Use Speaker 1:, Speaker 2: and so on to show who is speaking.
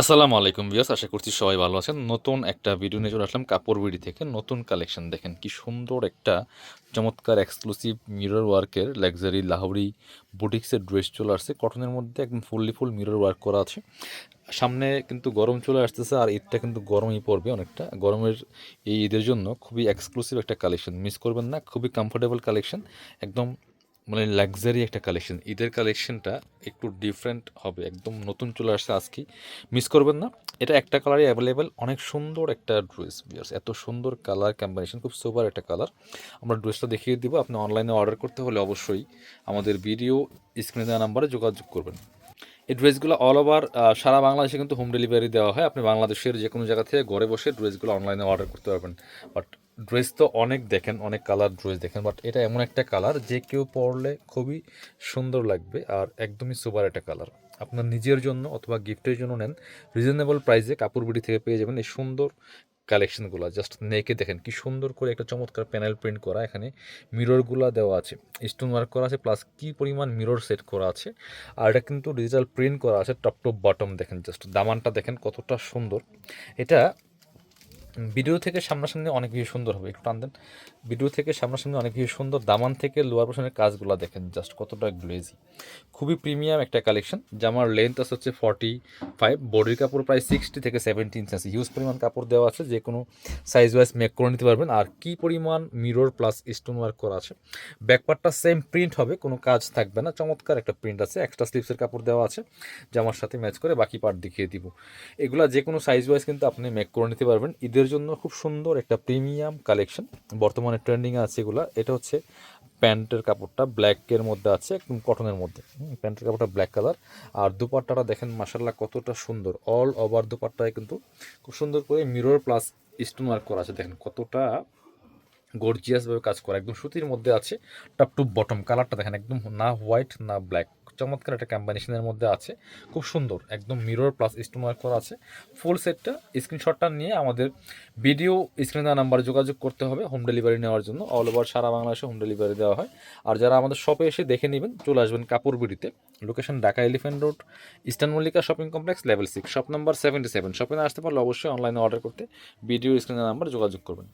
Speaker 1: আসসালামু আলাইকুম ভিউয়ার্স, আশা করছি সবাই ভালো আছেন। নতুন একটা ভিডিও নিয়ে চলে আসলাম কাপড় বিড়ি থেকে। নতুন কালেকশন দেখেন কি সুন্দর একটা চমৎকার এক্সক্লুসিভ মিরর ওয়ার্কের লাক্সারি লাহোরি বুটিক্সের ড্রেস চলে আসছে। কটনের মধ্যে একদম ফুললি ফুল মিরর ওয়ার্ক করা আছে। সামনে কিন্তু গরম চলে আসতেছে আর ঈদটা কিন্তু গরমই পড়বে অনেকটা। গরমের এই ঈদের জন্য খুবই এক্সক্লুসিভ একটা কালেকশন মিস করবেন না, খুবই কমফোর্টেবল কালেকশন একদম মানে লাক্সারি একটা কালেকশন ঈদের কালেকশনটা একটু ডিফারেন্ট হবে, একদম নতুন চলে আসছে আজকে। মিস করবেন না, এটা একটা কালারই অ্যাভেলেবেল অনেক সুন্দর একটা ড্রেস বিয়ার্স এত সুন্দর কালার কম্বিনেশন খুব সুপার একটা কালার আমরা ড্রেসটা দেখিয়ে দিব, আপনি অনলাইনে অর্ডার করতে হলে অবশ্যই আমাদের ভিডিও স্ক্রিনে দেওয়া নাম্বারে যোগাযোগ করবেন। এই ড্রেসগুলো অল ওভার সারা বাংলাদেশে কিন্তু হোম ডেলিভারি দেওয়া হয়। আপনি বাংলাদেশের যে কোনো জায়গা থেকে ঘরে বসে ড্রেসগুলো অনলাইনে অর্ডার করতে পারবেন। বাট ড্রেস তো অনেক দেখেন, অনেক কালার ড্রেস দেখেন বাট এটা এমন একটা কালার যে কেউ পরলে খুবই সুন্দর লাগবে আর একদমই সুপার একটা কালার আপনার নিজের জন্য অথবা গিফটের জন্য নেন রিজনেবল প্রাইসে কাপড় থেকে পেয়ে যাবেন এই সুন্দর কালেকশনগুলো জাস্ট নেকে দেখেন কি সুন্দর করে একটা চমৎকার প্যানেল প্রিন্ট করা, এখানে মিররগুলো দেওয়া আছে স্টোন ওয়ার্ক করা আছে প্লাস কি পরিমাণ মিরর সেট করা আছে, আর এটা কিন্তু ডিজিটাল প্রিন্ট করা আছে টপ টপ বটম দেখেন জাস্ট দামানটা দেখেন কতটা সুন্দর। এটা ভিডিও থেকে সামনাসামনি অনেক বেশি সুন্দর হবে, একটু টান দেন। ভিডিও থেকে সামনাসামনি অনেক বেশি সুন্দর, দামান থেকে লোয়ার পোর্শনের কাজগুলো দেখেন, জাস্ট কতটা গ্লেজি। খুবই প্রিমিয়াম একটা কালেকশন জামার লেন্থ আছে হচ্ছে ফর্টি ফাইভ বডির কাপড় প্রায় সিক্সটি থেকে সেভেন্টি ইঞ্চ আছে। হিউজ পরিমাণ কাপড় দেওয়া আছে, যে কোনো সাইজ ওয়াইজ মেক করে নিতে পারবেন। আর কি পরিমাণ মিরর প্লাস স্টোন ওয়ার্ক করা আছে ব্যাকপার্টটা সেম প্রিন্ট হবে, কোনো কাজ থাকবে না। চমৎকার একটা প্রিন্ট আছে এক্সট্রা স্লিপসের কাপড় দেওয়া আছে, জামার সাথে ম্যাচ করে বাকি পার্ট দেখিয়ে দিব। এগুলা যে কোনো সাইজ ওয়াইজ কিন্তু আপনি মেক করে নিতে পারবেন। ঈদের জন্য খুব সুন্দর একটা প্রিমিয়াম কালেকশন। বর্তমানে ট্রেন্ডিংয়ে আছে এগুলা। এটা হচ্ছে প্যান্টের কাপড়টা ব্ল্যাকের মধ্যে আছে, একদম কটনের মধ্যে। প্যান্টের কাপড়টা ব্ল্যাক কালার আর দুপাট্টাটা দেখেন মাসাল্লাহ কতটা সুন্দর। অল ওভার দুপাট্টায় কিন্তু খুব সুন্দর করে মিরর প্লাস স্টোন ওয়ার্ক করা আছে। দেখেন, কতটা গর্জিয়াসভাবে কাজ করা। একদম সুতির মধ্যে আছে টপ টু বটম কালারটা দেখেন, একদম না হোয়াইট না ব্ল্যাক চমৎকার একটা কম্বিনেশনের মধ্যে আছে। খুব সুন্দর, একদম মিরর প্লাস স্টোন ওয়ার্ক করা আছে। ফুল সেটটা স্ক্রিনশটটা নিয়ে আমাদের ভিডিও স্ক্রিনে নাম্বারে যোগাযোগ করতে হবে হোম ডেলিভারি নেওয়ার জন্য। অল ওভার সারা বাংলাদেশে হোম ডেলিভারি দেওয়া হয়। আর যারা আমাদের শপে এসে দেখে নেবেন, চলে আসবেন কাপড় বিড়িতে location Dhaka elephant road eastern Mallika shopping complex level six shop number seventy seven শপে আসতে পারলে অবশ্যই অনলাইনে অর্ডার করতে ভিডিও স্ক্রিনে নাম্বার যোগাযোগ করবেন।